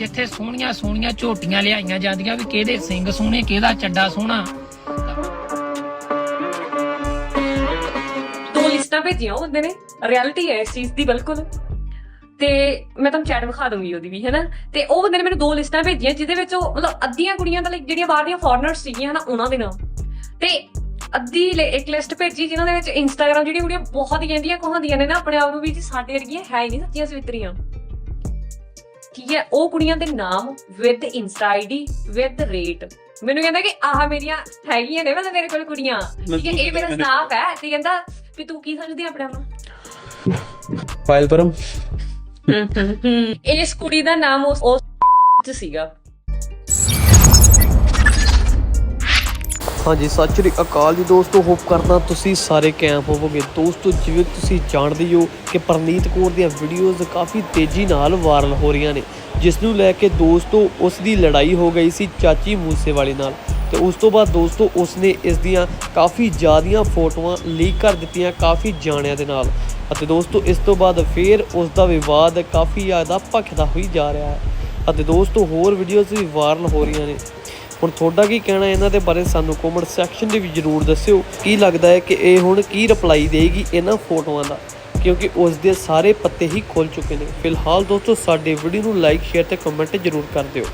ਜਿੱਥੇ ਸੋਹਣੀਆਂ ਸੋਹਣੀਆਂ ਝੋਟੀਆਂ ਲਿਆਈਆਂ ਜਾਂਦੀਆਂ ਵੀ ਕਿਹਦੇ ਸਿੰਘ ਸੋਹਣੇ, ਕਿਹਦਾ ਚੱਡਾ ਸੋਹਣਾ। ਦੋ ਲਿਸਟਾਂ ਭੇਜੀਆਂ ਉਹ ਬੰਦੇ ਨੇ। ਰਿਐਲਿਟੀ ਹੈ ਇਸ ਚੀਜ਼ ਦੀ ਬਿਲਕੁਲ। ਤੇ ਮੈਂ ਤੁਹਾਨੂੰ ਚੈਟ ਵਿਖਾ ਦੂੰਗੀ ਉਹਦੀ ਵੀ, ਹੈਨਾ? ਤੇ ਉਹ ਬੰਦੇ ਨੇ ਮੈਨੂੰ ਦੋ ਲਿਸਟਾਂ ਭੇਜੀਆਂ ਜਿਹਦੇ ਵਿੱਚ ਉਹ ਮਤਲਬ ਅੱਧੀਆਂ ਕੁੜੀਆਂ ਤਾਂ like ਜਿਹੜੀਆਂ ਬਾਹਰ ਦੀਆਂ ਫੋਰਨਰਸ ਸੀਗੀਆਂ ਹਨਾ ਉਹਨਾਂ ਦੇ ਨਾਮ ਤੇ ਅੱਧੀ ਇੱਕ ਲਿਸਟ ਭੇਜੀ ਜਿਨ੍ਹਾਂ ਦੇ ਵਿੱਚ ਇੰਸਟਾਗ੍ਰam ਜਿਹੜੀਆਂ ਕੁੜੀਆਂ ਬਹੁਤ ਹੀ ਕਹਿੰਦੀਆਂ, ਕਹਾਉਂਦੀਆਂ ਨੇ ਨਾ ਆਪਣੇ ਆਪ ਨੂੰ ਵੀ ਜੀ ਸਾਡੇ ਵਰਗੀਆਂ ਹੈ ਹੀ ਨਹੀਂ ਸੱਚੀਆਂ ਸਵਿਤਰੀਆਂ। ਠੀਕ ਹੈ? ਉਹ ਕੁੜੀਆਂ ਦੇ ਨਾਮ with insta ID with rate ਮੈਨੂੰ ਕਹਿੰਦਾ ਕਿ ਆਹ ਮੇਰੀਆਂ ਹੈਗੀਆਂ ਨੇ ਮਤਲਬ ਮੇਰੇ ਕੋਲ ਕੁੜੀਆਂ। ਠੀਕ ਹੈ ਇਹ ਮੇਰਾ ਸਟਾਫ ਹੈ। ਤੇ ਕਹਿੰਦਾ ਵੀ ਤੂੰ ਕੀ ਸਮਝਦੀ ਆਪਣੇ? ਆਪ ਨੂੰ ਫਾਈਲ ਪਰਮ ਇਸ ਕੁੜੀ ਦਾ ਨਾਮ ਉਸ ਉਸ ਚ ਸੀਗਾ। ਹਾਂਜੀ, ਸਤਿ ਸ਼੍ਰੀ ਅਕਾਲ ਜੀ ਦੋਸਤੋ ਹੋਪ ਕਰਦਾ ਤੁਸੀਂ ਸਾਰੇ ਕੈਂਪ ਹੋਵੋਗੇ। ਦੋਸਤੋ, ਜਿਵੇਂ ਤੁਸੀਂ ਜਾਣਦੇ ਹੋ ਕਿ ਪਰਨੀਤ ਕੌਰ ਦੀਆਂ ਵੀਡੀਓਜ਼ ਕਾਫੀ ਤੇਜ਼ੀ ਨਾਲ ਵਾਇਰਲ ਹੋ ਰਹੀਆਂ ਨੇ, ਜਿਸ ਨੂੰ ਲੈ ਕੇ ਦੋਸਤੋ ਉਸ ਦੀ ਲੜਾਈ ਹੋ ਗਈ ਸੀ ਚਾਚੀ ਮੂਸੇਵਾਲੀ ਨਾਲ। ਤੇ ਉਸ ਤੋਂ ਬਾਅਦ ਦੋਸਤੋ, ਉਸਨੇ ਇਸ ਦੀਆਂ ਕਾਫੀ ਜ਼ਿਆਦੀਆਂ ਫੋਟੋਆਂ ਲੀਕ ਕਰ ਦਿੱਤੀਆਂ ਕਾਫੀ ਜਾਣਿਆਂ ਦੇ ਨਾਲ। ਅਤੇ ਦੋਸਤੋ, ਇਸ ਤੋਂ ਬਾਅਦ ਫੇਰ ਉਸ ਦਾ ਵਿਵਾਦ ਕਾਫੀ ਜ਼ਿਆਦਾ ਭਖਦਾ ਹੋਈ ਜਾ ਰਿਹਾ ਹੈ। ਅਤੇ ਦੋਸਤੋ, ਹੋਰ ਵੀਡੀਓਜ਼ ਵੀ ਵਾਇਰਲ ਹੋ ਰਹੀਆਂ ਨੇ। ਹੁਣ ਤੁਹਾਡਾ ਕੀ ਕਹਿਣਾ ਇਹਨਾਂ ਦੇ ਬਾਰੇ ਸਾਨੂੰ ਕਮੈਂਟ ਸੈਕਸ਼ਨ ਦੇ ਵਿੱਚ ਜਰੂਰ ਦੱਸਿਓ। ਕੀ ਲੱਗਦਾ ਹੈ ਕਿ ਇਹ ਹੁਣ ਕੀ ਰਿਪਲਾਈ ਦੇਗੀ ਇਹਨਾਂ ਫੋਟੋਆਂ ਦਾ? ਕਿਉਂਕਿ ਉਸ ਦੇ ਸਾਰੇ ਪੱਤੇ ਹੀ ਖੁੱਲ ਚੁੱਕੇ ਨੇ। ਫਿਲਹਾਲ ਦੋਸਤੋ, ਸਾਡੇ ਵੀਡੀਓ ਨੂੰ ਲਾਈਕ ਸ਼ੇਅਰ ਤੇ ਕਮੈਂਟ ਜਰੂਰ ਕਰ ਦਿਓ।